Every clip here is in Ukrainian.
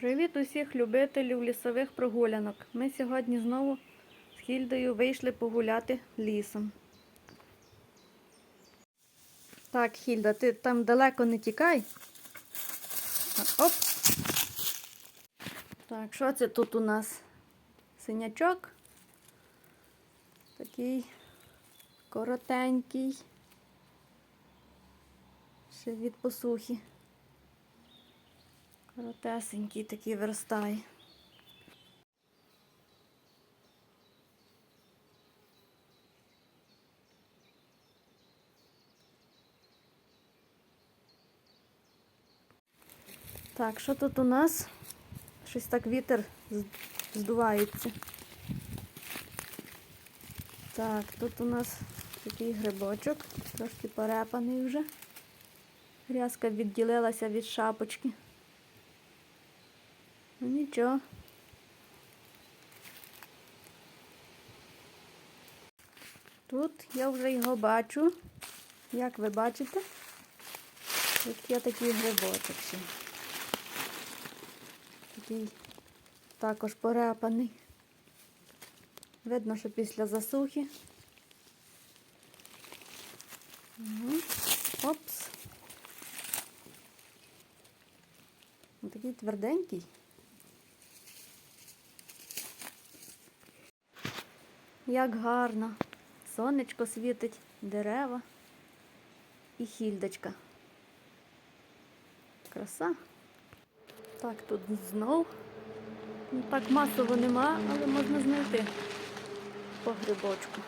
Привіт усіх любителів лісових прогулянок. Ми сьогодні знову з Хільдою вийшли погуляти лісом. Так, Хільда, ти там далеко не тікай. Оп. Так, що це тут у нас? Синячок. Такий коротенький. Ще від посухи. Коротесенький такий верстає. Так, що тут у нас? Щось так вітер здувається. Так, тут у нас такий грибочок, трошки порепаний вже. Грязка відділилася від шапочки. Ну нічого. Тут я вже його бачу. Як ви бачите, тут є такий грибочок. Такий також порепаний. Видно, що після засухи. Угу. Опс. Ось Такий тверденький. Як гарно. Сонечко світить, дерева і хільдочка. Краса. Так, тут знов. Ну, так масово нема, але можна знайти по грибочку.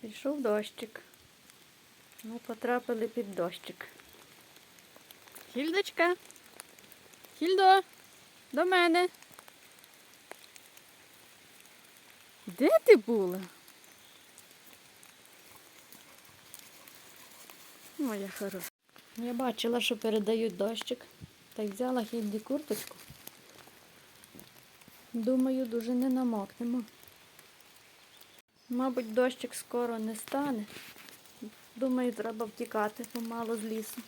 Пішов дощик. Ми потрапили під дощик. Хільдочка. Хільдо, до мене. Де ти була? Моя хороша. Я бачила, що передають дощик. Та й взяла хільді курточку. Думаю, дуже не намокнемо. Мабуть, дощик скоро не стане. Думаю, треба втікати помало з лісу.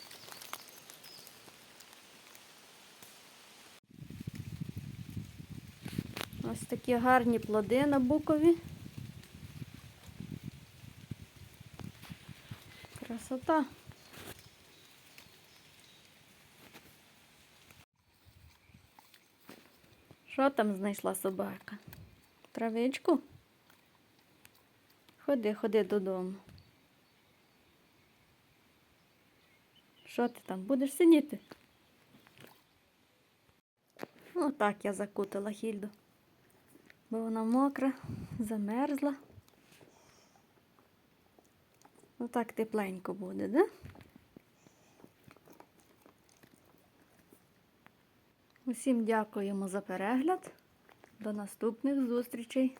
Ось такі гарні плоди на букові. Красота. Що там знайшла собака? Травичку? Ходи, ходи додому. Що ти там будеш сидіти? Отак я закутала Хільду. Бо вона мокра, замерзла. Отак тепленько буде, да? Усім дякуємо за перегляд. До наступних зустрічей.